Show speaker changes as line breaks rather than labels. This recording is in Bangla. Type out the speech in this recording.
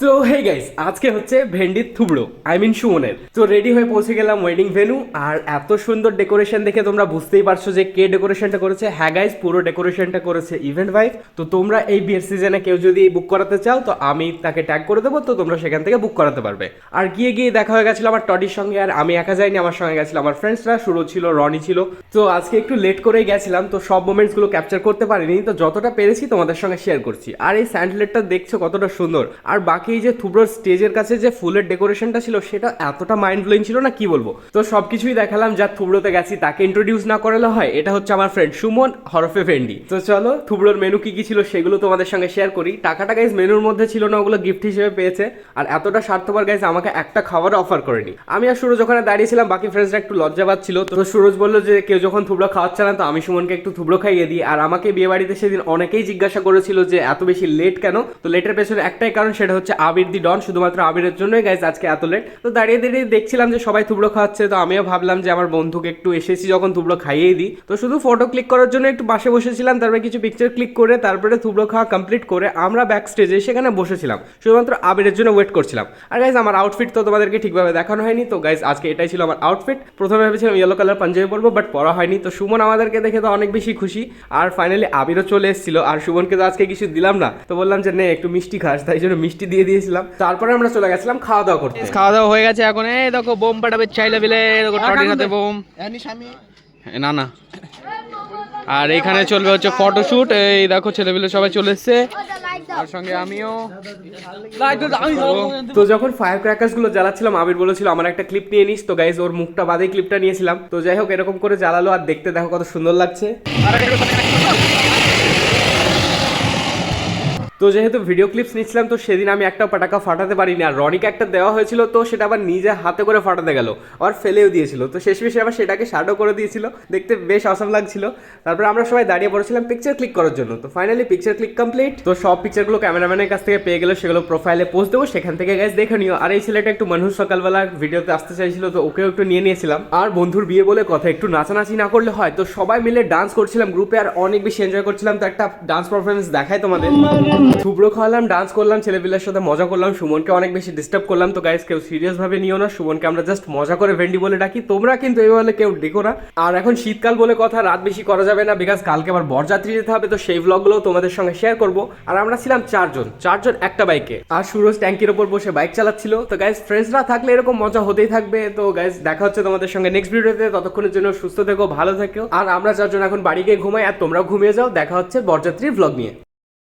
তো হে গাইস আজকে হচ্ছে ভেন্ডির থুবড়ো আই মিন সুমনের। তো রেডি হয়ে পৌঁছে গেলাম ওয়েডিং ভেনু আর এত সুন্দর ডেকোরেশন দেখে তোমরা বুঝতেই পারছ যে কে ডেকোরেশনটা করেছে। হ্যাঁ গাইস পুরো ডেকোরেশনটা করেছে ইভেন্ট ভাইভ তো তোমরা এই বিয়ের সিজনে কেউ যদি বুক করাতে চাও, তো আমি তাকে ট্যাগ করে দেবো, তো তোমরা সেখান থেকে বুক করাতে পারবে। আর গিয়ে গিয়ে দেখা হয়ে গেছিল আমার টডির সঙ্গে, আর আমি একা যাইনি, আমার সঙ্গে গেছিল আমার ফ্রেন্ডসরা শুরু ছিল, রনি ছিল। তো আজকে একটু লেট করেই গেছিলাম, তো সব মোমেন্টসগুলো ক্যাপচার করতে পারিনি, তো যতটা পেরেছি তোমাদের সঙ্গে শেয়ার করছি। আর এই স্যান্ডলেটটা দেখছ কতটা সুন্দর। আর বাকি এই যে থুবড়োর স্টেজের কাছে যে ফুলের ডেকোরেশনটা ছিল, সেটা এতটা মাইন্ড ব্লোয়িং ছিল না? কি বলব? তো সবকিছুই দেখালাম, যা থুবড়োতে গেছি, তাকে ইন্ট্রোডিউস না করালে হয়, এটা হচ্ছে আমার ফ্রেন্ড সুমন হরফে ভেন্ডি। তো চলো, থুবড়োর মেনু কি কি ছিল সেগুলো তোমাদের সঙ্গে শেয়ার করি। টাকাটা গাইজ মেনুর মধ্যে ছিল না, ওগুলো গিফট হিসেবে পেয়েছে। আর এতটা স্বার্থপর গাইজ আমাকে একটা খাবার অফার করেনি। আমি আর সুরজ ওখানে দাঁড়িয়েছিলাম বাকি ফ্রেন্ডসরা একটু লজ্জা পাচ্ছিল। তো সুরজ বলল যে, কেউ যখন থুবড়ো খাওয়াচ্ছে না, তো আমি সুমনকে একটু থুবড়ো খাইয়ে দিই। আর আমাকে বিয়ে বাড়িতে সেদিন অনেকেই জিজ্ঞাসা করেছিল যে, এত বেশি লেট কেন? তো লেটের পেছনে একটাই কারণ, সেটা হচ্ছে আবির দি ডন, শুধুমাত্র আবিরের জন্যই গাইজ আজকে এত লেট তো দাঁড়িয়ে দাঁড়িয়ে দেখছিলাম যে সবাই থুবড়ো খাওয়াচ্ছে, তো আমিও ভাবলাম যে আমার বন্ধুকে একটু এসেছি যখন থুবড়ো খাইয়েই দিই। তো শুধু ফটো ক্লিক করার জন্য একটু পাশে বসেছিলাম, তারপরে কিছু পিকচার ক্লিক করে, তারপরে থুবড়ো খাওয়া কমপ্লিট করে আমরা ব্যাক স্টেজে সেখানে বসেছিলাম। শুধুমাত্র আবিরের জন্য ওয়েট করছিলাম। আর গাইজ আমার আউটফিট তো তোমাদেরকে ঠিকভাবে দেখানো হয়নি, তো গাইজ আজকে এটাই ছিল আমার আউটফিট প্রথমে ভেবেছিলাম ইয়েলো কালার পাঞ্জাবি পরবো বাট পরা হয়নি। তো সুমন আমাদেরকে দেখে তো অনেক বেশি খুশি। আর ফাইনালি আবিরও চলে এসেছিল। আর সুমনকে তো আজকে কিছু দিলাম না। তো বললাম যে, নে, একটু মিষ্টি খাস। তাই জন্য মিষ্টি দিয়ে দিয়েছিলাম। তারপরে আমরা চলে গেছিলাম খাওয়া দাওয়া করতে।
খাওয়া দাওয়া হয়ে গেছে এখন। এই দেখো বোম পাঠাবে চাইলে বিলে দেখো টটির হাতে বোম। এ, না না। আর এখানে চলবে হচ্ছে ফটোশুট এই দেখো ছেলেপিলে সবাই চলে এসছে। আর সঙ্গে আমিও।
তো যখন ফায়ার ক্র্যাকার্সগুলো জ্বালাচ্ছিলাম আবির বলেছিল আমার একটা ক্লিপ নিয়ে নিস। তো গাইজ ওর মুখটা বাদে ক্লিপটা নিয়েছিলাম। তো যাই হোক এরকম করে জ্বালালো আর দেখতে দেখো কত সুন্দর লাগছে। তো যেহেতু ভিডিও ক্লিপস নিচ্ছিলাম, তো সেদিন আমি একটা পটাকা ফাটাতে পারিনি। আর রনিকে একটা দেওয়া হয়েছিল, তো সেটা আবার নিজে হাতে করে ফাটাতে গেল। আর ফেলেও দিয়েছিল। তো শেষ শেষমেশে আবার সেটাকে শাডো করে দিয়েছিল। দেখতে বেশ অসম লাগছিল। তারপরে আমরা সবাই দাঁড়িয়ে পড়েছিলাম পিকচার ক্লিক করার জন্য। তো ফাইনালি পিকচার ক্লিক কমপ্লিট তো সব পিকচারগুলো ক্যামেরাম্যানের কাছ থেকে পেয়ে গেলে সেগুলো প্রোফাইলে পোস্ট দেবো। সেখান থেকে গাইজ দেখে নিও। আর এই ছেলেটা একটু মানুষ সকালবেলা ভিডিওতে আসতে চাইছিল, তো ওকেও একটু নিয়ে নিয়েছিলাম। আর বন্ধুর বিয়ে বলে কথা একটু নাচানাচি না করলে হয়। তো সবাই মিলে ডান্স করছিলাম গ্রুপে আর অনেক বেশি এনজয় করছিলাম। তো একটা ডান্স পারফরমেন্স দেখায় তোমাদের। থুবড়ো খাওয়ালাম ডান্স করলাম, ছেলেপিলের সাথে মজা করলাম, সুমনকে অনেক বেশি ডিস্টার্ব করলাম। তো গাইজ কেউ সিরিয়াস ভাবে নিও না, সুমনকে আমরা জাস্ট মজা করে ভেন্ডি বলে ডাকি। তোমরা কিন্তু এইভাবে কেউ ডেকো না। আর এখন শীতকাল বলে কথা, রাত বেশি করা যাবে না বিকজ কালকে আবার বরযাত্রী যেতে হবে, তো সেই ব্লগগুলো তোমাদের সঙ্গে শেয়ার করব। আর আমরা ছিলাম চারজন চারজন একটা বাইকে আর সুরজ ট্যাঙ্কির ওপর বসে বাইক চালাচ্ছিল। তো গাইজ ফ্রেন্ডসরা থাকলে এরকম মজা হতেই থাকবে। তো গাইজ দেখা হচ্ছে তোমাদের সঙ্গে নেক্সট ভিডিওতে ততক্ষণের জন্য সুস্থ থেকো, ভালো থেকো। আর আমরা চারজন এখন বাড়ি গিয়ে ঘুমাই, আর তোমরা ঘুমিয়ে যাও। দেখা হচ্ছে বরযাত্রীর ব্লগ নিয়ে।